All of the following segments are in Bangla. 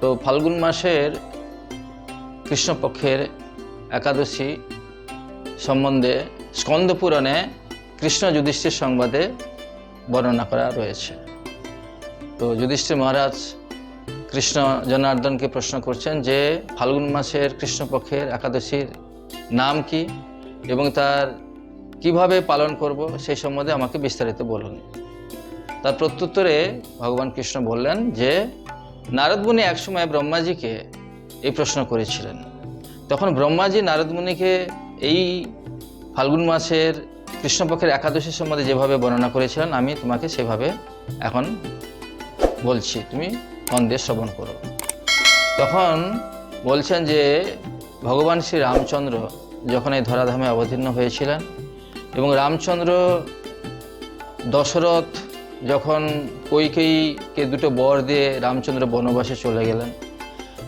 তো ফাল্গুন মাসের কৃষ্ণপক্ষের একাদশী সম্বন্ধে স্কন্দ পুরাণে কৃষ্ণ যুধিষ্ঠির সংবাদে বর্ণনা করা রয়েছে। তো যুধিষ্ঠির মহারাজ কৃষ্ণ জনার্দনকে প্রশ্ন করছেন যে ফাল্গুন মাসের কৃষ্ণপক্ষের একাদশীর নাম কি এবং তার কীভাবে পালন করব সেই সম্বন্ধে আমাকে বিস্তারিত বলুন। তার প্রত্যুত্তরে ভগবান কৃষ্ণ বললেন যে নারদ মুনি একসময় ব্রহ্মাজিকে এই প্রশ্ন করেছিলেন। তখন ব্রহ্মাজি নারদ মুনিকে এই ফাল্গুন মাসের কৃষ্ণপক্ষের একাদশী সম্বন্ধে যেভাবে বর্ণনা করেছিলেন, আমি তোমাকে সেভাবে এখন বলছি। তুমি মন শ্রবণ করো। তখন বলছেন যে, ভগবান শ্রী রামচন্দ্র যখন এই ধরাধামে অবতীর্ণ হয়েছিলেন এবং রামচন্দ্র দশরথ যখন কৈকেয়ীকে দুটো বর দিয়ে রামচন্দ্র বনবাসে চলে গেলেন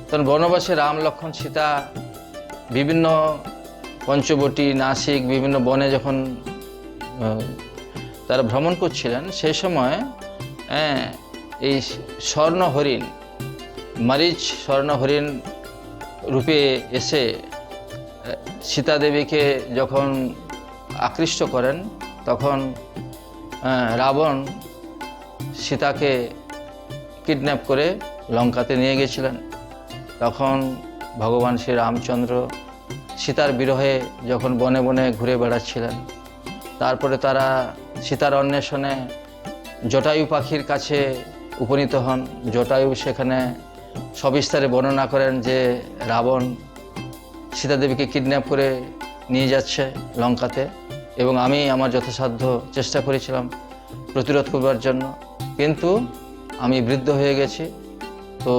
তখন বনবাসে রাম লক্ষ্মণ সীতা বিভিন্ন পঞ্চবটি নাসিক বিভিন্ন বনে যখন তারা ভ্রমণ করছিলেন সেই সময় হ্যাঁ, এই স্বর্ণ হরিণ মারিচ স্বর্ণ হরিণ রূপে এসে আহ, সীতা দেবীকে যখন আকৃষ্ট করেন তখন রাবণ সীতাকে কিডন্যাপ করে লঙ্কাতে নিয়ে গেছিলেন। তখন ভগবান শ্রী রামচন্দ্র সীতার বিরহে যখন বনে বনে ঘুরে বেড়াচ্ছিলেন, তারপরে তারা সীতার অন্বেষণে জটায়ু পাখির কাছে উপনীত হন। জটায়ু সেখানে সবিস্তারে বর্ণনা করেন যে রাবণ সীতাদেবীকে কিডন্যাপ করে নিয়ে যাচ্ছে লঙ্কাতে এবং আমি আমার যথাসাধ্য চেষ্টা করেছিলাম প্রতিরোধ করবার জন্য। কিন্তু আমি বৃদ্ধ হয়ে গেছি। তো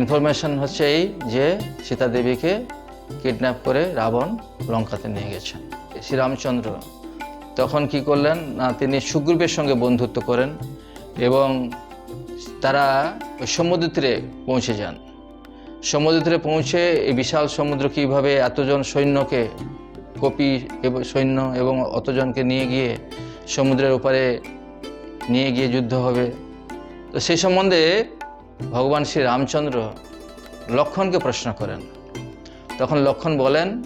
ইনফরমেশন হচ্ছে এই যে সীতা দেবীকে কিডন্যাপ করে রাবণ লঙ্কাতে নিয়ে গেছেন শ্রীরামচন্দ্র। তখন কি করলেন না, তিনি সুগ্রীবের সঙ্গে বন্ধুত্ব করেন এবং তারা সমুদ্র তীরে পৌঁছে যান। সমুদ্র তীরে পৌঁছে এই বিশাল সমুদ্র কীভাবে এতজন সৈন্যকে কপি সৈন্য এবং অতজনকে নিয়ে গিয়ে সমুদ্রের ওপারে নিয়ে গিয়ে যুদ্ধ হবে। তো সেই সম্বন্ধে ভগবান শ্রী রামচন্দ্র লক্ষণকে প্রশ্ন করেন। তখন লক্ষণ বলেন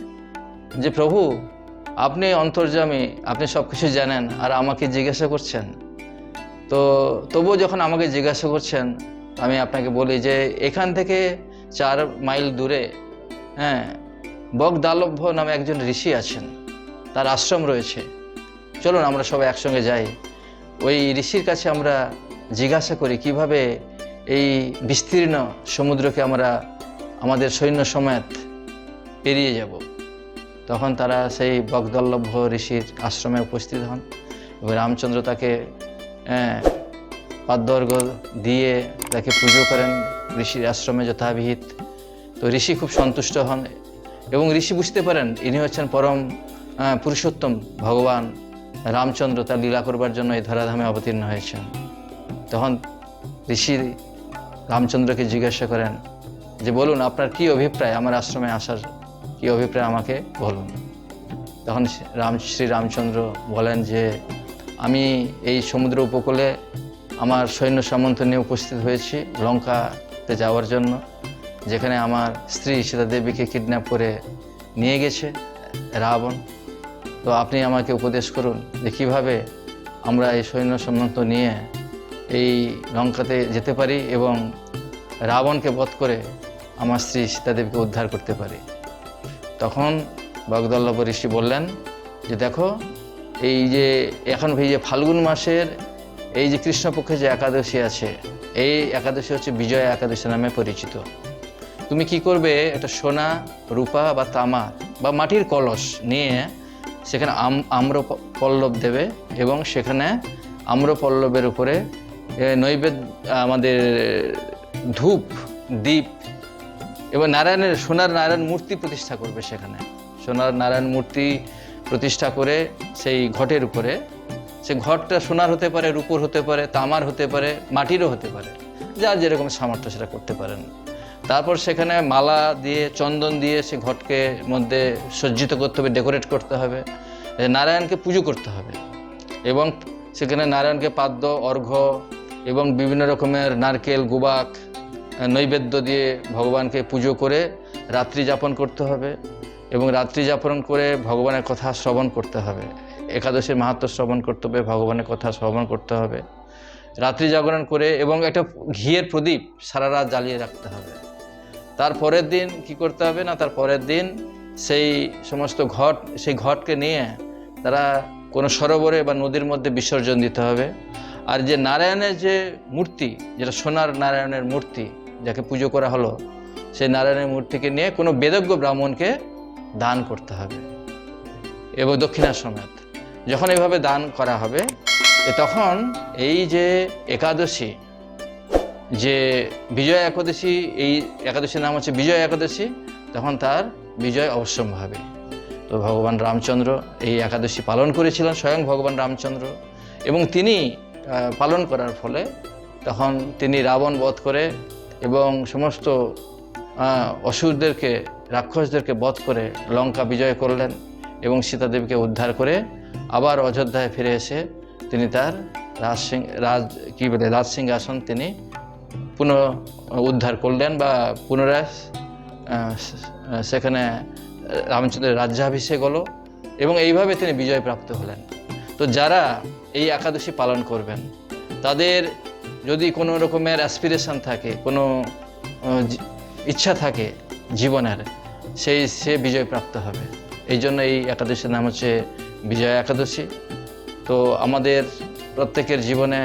যে, প্রভু, আপনি অন্তর্যামী, আপনি সব কিছু জানেন আর আমাকে জিজ্ঞাসা করছেন। তো তবুও যখন আমাকে জিজ্ঞাসা করছেন, আমি আপনাকে বলি যে, এখান থেকে চার মাইল দূরে হ্যাঁ বগদালভ্য নামে একজন ঋষি আছেন। তার আশ্রম রয়েছে। চলুন আমরা সবাই একসঙ্গে যাই। ওই ঋষির কাছে আমরা জিজ্ঞাসা করি কীভাবে এই বিস্তীর্ণ সমুদ্রকে আমরা আমাদের সৈন্য সমেত পেরিয়ে যাব? তখন তারা সেই বগদল্লভ্য ঋষির আশ্রমে উপস্থিত হন এবং রামচন্দ্র তাকে হ্যাঁ, পাদ্যর্ঘ দিয়ে তাকে পুজো করেন ঋষির আশ্রমে যথাবিহিত। তো ঋষি খুব সন্তুষ্ট হন এবং ঋষি বুঝতে পারেন ইনি হচ্ছেন পরম পুরুষোত্তম ভগবান। রামচন্দ্র তার লীলা করবার জন্য এই ধরাধামে অবতীর্ণ হয়েছেন। তখন ঋষি রামচন্দ্রকে জিজ্ঞাসা করেন যে, বলুন, আপনার কি অভিপ্রায়? আমার আশ্রমে আসার কি অভিপ্রায় আমাকে? বলুন। তখন রাম, শ্রী রামচন্দ্র বলেন যে, আমি এই সমুদ্র উপকূলে আমার সৈন্য সামন্ত নিয়ে উপস্থিত হয়েছি লঙ্কাতে যাওয়ার জন্য, যেখানে আমার স্ত্রী সীতা দেবীকে কিডন্যাপ করে নিয়ে গেছে রাবণ। তো আপনি আমাকে উপদেশ করুন যে কীভাবে আমরা এই সৈন্য সামন্ত নিয়ে এই লঙ্কাতে যেতে পারি এবং রাবণকে বধ করে আমার স্ত্রী সীতাদেবীকে উদ্ধার করতে পারি। তখন বগদল্লভ ঋষি বললেন যে দেখো, এই যে এখন এই যে ফাল্গুন মাসের এই যে কৃষ্ণপক্ষে যে একাদশী আছে, এই একাদশী হচ্ছে বিজয়া একাদশী নামে পরিচিত। তুমি কি করবে? এটা সোনা, রূপা বা তামা বা মাটির কলস নিয়ে সেখানে আম আম্র পল্লব দেবে এবং সেখানে আম্র পল্লবের উপরে নৈবেদ্য আমাদের ধূপ দ্বীপ এবং নারায়ণের, সোনার নারায়ণ মূর্তি প্রতিষ্ঠা করবে সেখানে। সোনার নারায়ণ মূর্তি প্রতিষ্ঠা করে সেই ঘটের উপরে। সে ঘরটা সোনার হতে পারে, রূপোর হতে পারে, তামার হতে পারে, মাটিরও হতে পারে। যার যেরকম সামর্থ্য সেটা করতে পারেন। তারপর সেখানে মালা দিয়ে, চন্দন দিয়ে সে ঘটকে মধ্যে সজ্জিত করতে হবে ডেকোরেট করতে হবে। নারায়ণকে পুজো করতে হবে। এবং সেখানে নারায়ণকে পাদ্য, অর্ঘ্য এবং বিভিন্ন রকমের নারকেল, গুবাক, নৈবেদ্য দিয়ে ভগবানকে পুজো করে রাত্রি যাপন করতে হবে এবং রাত্রি যাপন করে ভগবানের কথা শ্রবণ করতে হবে। একাদশীর মাহাত্ম শ্রবণ করতে হবে, ভগবানের কথা শ্রবণ করতে হবে। রাত্রি জাগরণ করে এবং একটা ঘিয়ের প্রদীপ সারা রাত জ্বালিয়ে রাখতে হবে। তার পরের দিন কি করতে হবে না, তার পরের দিন সেই সমস্ত ঘট, সেই ঘটকে নিয়ে তারা কোনো সরোবরে বা নদীর মধ্যে বিসর্জন দিতে হবে। আর যে নারায়ণের যে মূর্তি, যেটা সোনার নারায়ণের মূর্তি যাকে পুজো করা হলো, সেই নারায়ণের মূর্তিকে নিয়ে কোনো বেদজ্ঞ ব্রাহ্মণকে দান করতে হবে। এবং দক্ষিণা সমেত যখন এভাবে দান করা হবে তখন এই যে একাদশী যে বিজয় একাদশী, এই একাদশীর নাম হচ্ছে বিজয় একাদশী, তখন তার বিজয় অবশ্যম্ভাবী। তো ভগবান রামচন্দ্র এই একাদশী পালন করেছিলেন স্বয়ং ভগবান রামচন্দ্র এবং তিনি পালন করার ফলে তখন তিনি রাবণ বধ করে এবং সমস্ত অসুরদেরকে, রাক্ষসদেরকে বধ করে লঙ্কা বিজয় করলেন এবং সীতাদেবীকে উদ্ধার করে আবার অযোধ্যায় ফিরে এসে তিনি তার রাজ সিং রাজ, কী বলে রাজ সিংহাসন তিনি পুনঃ উদ্ধার করলেন বা পুনরায় সেখানে রামচন্দ্রের রাজ্যাভিষেক হলো এবং এইভাবে তিনি বিজয় প্রাপ্ত হলেন। তো যারা এই একাদশী পালন করবেন, তাদের যদি কোনো রকমের অ্যাসপিরেশন থাকে, কোনো ইচ্ছা থাকে জীবনের, সেই, সে বিজয় প্রাপ্ত হবে। এই জন্য এই একাদশীর নাম হচ্ছে বিজয় একাদশী। তো আমাদের প্রত্যেকের জীবনে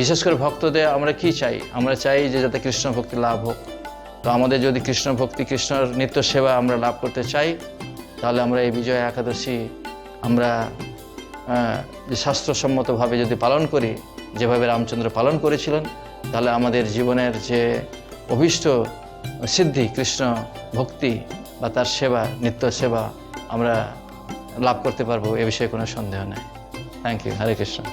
বিশেষ করে ভক্তদের আমরা কি চাই? আমরা চাই যে যাতে কৃষ্ণ ভক্তি লাভ হোক। তো আমাদের যদি কৃষ্ণ ভক্তি, কৃষ্ণর নিত্য সেবা আমরা লাভ করতে চাই, তাহলে আমরা এই বিজয় একাদশী আমরা শাস্ত্রসম্মতভাবে যদি পালন করি, যেভাবে রামচন্দ্র পালন করেছিলেন, তাহলে আমাদের জীবনের যে অভীষ্ট সিদ্ধি, কৃষ্ণ ভক্তি বা তার সেবা, নিত্য সেবা আমরা লাভ করতে পারব, এ বিষয়ে কোনো সন্দেহ নেই। Thank you Hare Krishna